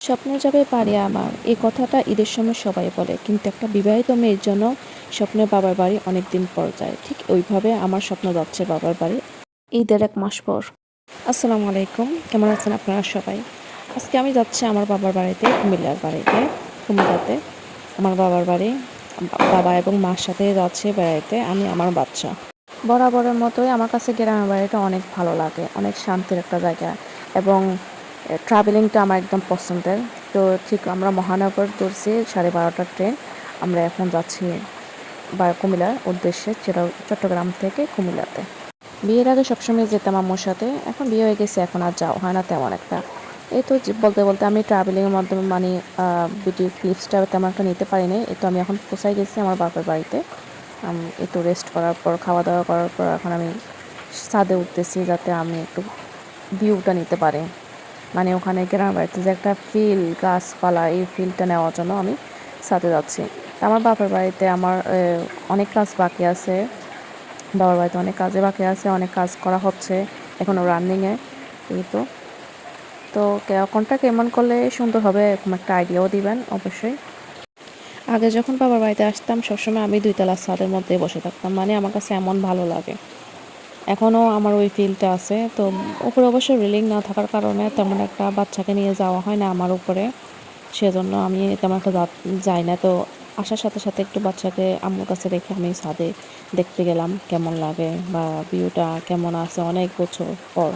স্বপ্ন যাবে পারে আমার। এই কথাটা ঈদের সময় সবাই বলে, কিন্তু একটা বিবাহিত মেয়ের জন্য স্বপ্নে বাবার বাড়ি অনেক দিন পর যায়। ঠিক ওইভাবে আমার স্বপ্ন যাচ্ছে বাবার বাড়ি ঈদের এক মাস পর। আসসালামু আলাইকুম, কেমন আছেন আপনারা সবাই? আজকে আমি যাচ্ছি আমার বাবার বাড়িতে, কুমিল্লার বাড়িতে, কুমিল্লাতে। আমার বাবার বাড়ি, বাবা এবং মার সাথে যাচ্ছে বেড়াইতে, আমি আমার বাচ্চা। বরাবরের মতোই আমার কাছে গ্রামের বাড়িটা অনেক ভালো লাগে, অনেক শান্তির একটা জায়গা। এবং ট্রাভেলিংটা আমার একদম পছন্দের। তো ঠিক আমরা মহানগর ধরছি সাড়ে বারোটার ট্রেন আমরা এখন যাচ্ছি বা কুমিল্লার উদ্দেশ্যে চট্টগ্রাম থেকে কুমিল্লাতে। বিয়ের আগে সবসময় যেতাম আম্মুর সাথে এখন বিয়ে হয়ে গেছে এখন আর যাওয়া হয় না তেমন একটা। এই তো বলতে বলতে আমি ট্রাভেলিংয়ের মাধ্যমে মানে ভিডিও ক্লিপসটা তেমন একটা নিতে পারিনি। এই তো আমি এখন পোষাই গেছি আমার বাপের বাড়িতে। আম, একটু রেস্ট করার পর খাওয়া দাওয়া করার পর এখন আমি ছাদে উঠতেছি যাতে আমি একটু ভিউটা নিতে পারি। মানে ওখানে গ্রামের বাড়িতে যে একটা ফিল গাছপালা, এই ফিলটা নেওয়ার জন্য আমি সাথে যাচ্ছি। আমার বাপের বাড়িতে আমার অনেক কাজ বাকি আছে। বাবার বাড়িতে অনেক কাজে বাকি আছে, অনেক কাজ করা হচ্ছে এখনও রানিংয়ে এই তো। তো কোনটা কেমন করলে সুন্দর হবে এরকম একটা আইডিয়াও দিবেন, অবশ্যই। আগে যখন বাবার বাড়িতে আসতাম, সবসময় আমি দুইতলা ছাদের মধ্যে বসে থাকতাম মানে আমার কাছে এমন ভালো লাগে। এখনও আমার ওই ফিলটা আছে। তো উপরে অবশ্য রিলিং না থাকার কারণে তেমন একটা বাচ্চাকে নিয়ে যাওয়া হয় না আমার উপরে। সেজন্য আমি তেমন একটা যাই না। তো আসার সাথে সাথে একটু বাচ্চাকে আম্মুর কাছে রেখে আমি ছাদে দেখতে গেলাম কেমন লাগে বা ভিউটা কেমন আছে অনেক বছর পর।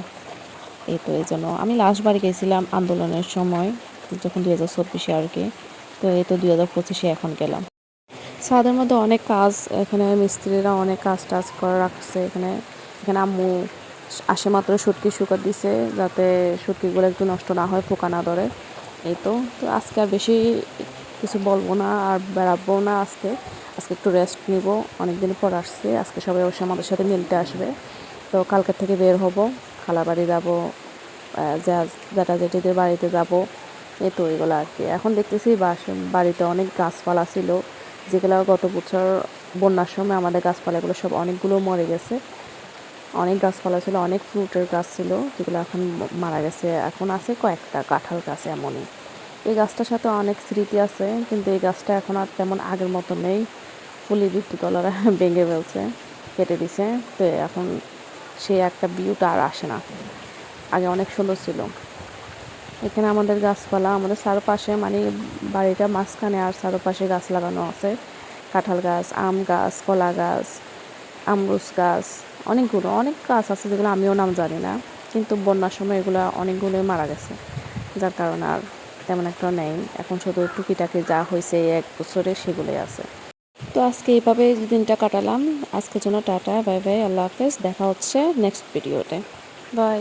এই তো, এই জন্য আমি লাস্ট বার গেছিলাম আন্দোলনের সময়, যখন দুই হাজার চব্বিশে আর কি। তো এই তো দুই হাজার পঁচিশে এখন গেলাম। ছাদের মধ্যে অনেক কাজ, এখানে মিস্ত্রিরা অনেক কাজ টাজ করে রাখছে, এখানে এখানে আম্মু আসে মাত্র সুটকি শুকা দিছে যাতে সুটকিগুলো একটু নষ্ট না হয় পোকা না ধরে। এই তো তো আজকে আর বেশি কিছু বলব না আর বেড়াবো না আজকে। আজকে একটু রেস্ট নিব অনেক দিন পর আসছে। আজকে সবাই অবশ্যই আমাদের সাথে মিলতে আসবে। তো কালকে থেকে বের হব খালা বাড়ি যাব আহ, যা- জ্যাঠা জেঠিদের বাড়িতে যাব। এই তো এগুলো আর কি। এখন দেখতেছি বাড়িতে অনেক গাছপালা ছিল। যেগুলো গত বছর বন্যার সময় আমাদের গাছপালাগুলো সব অনেকগুলো মরে গেছে। অনেক গাছপালা ছিল, অনেক ফ্রুটের গাছ ছিল, যেগুলো এখন মারা গেছে। এখন আছে কয়েকটা কাঁঠাল গাছ এমনই। এই গাছটার সাথে অনেক স্মৃতি আছে, কিন্তু এই গাছটা এখন আর তেমন আগের মতো নেই। ফুলি বিদ্যুৎওয়ালারা ভেঙে ফেলছে, কেটে দিছে, তো এখন সে একটা ভিউটা আর আসে না। আগে অনেক সুন্দর ছিল। এখানে আমাদের গাছপালা, আমাদের চারপাশে মানে বাড়িটা মাঝখানে আর চারপাশে গাছ লাগানো আছে। কাঁঠাল গাছ, আম গাছ, কলা গাছ আমরুস গাছ, অনেকগুলো, অনেক গাছ আছে যেগুলো আমিও নাম জানি না, কিন্তু বন্যার সময় এগুলো অনেকগুলোই মারা গেছে। যার কারণে আর তেমন একটা নেই। এখন শুধু টুকিটাকি যা হয়েছে এক বছরে সেগুলোই আছে। তো আজকে এইভাবে দিনটা কাটালাম। আজকের জন্য টাটা, বাই বাই, আল্লাহ হাফেজ। দেখা হচ্ছে নেক্সট ভিডিওতে বাই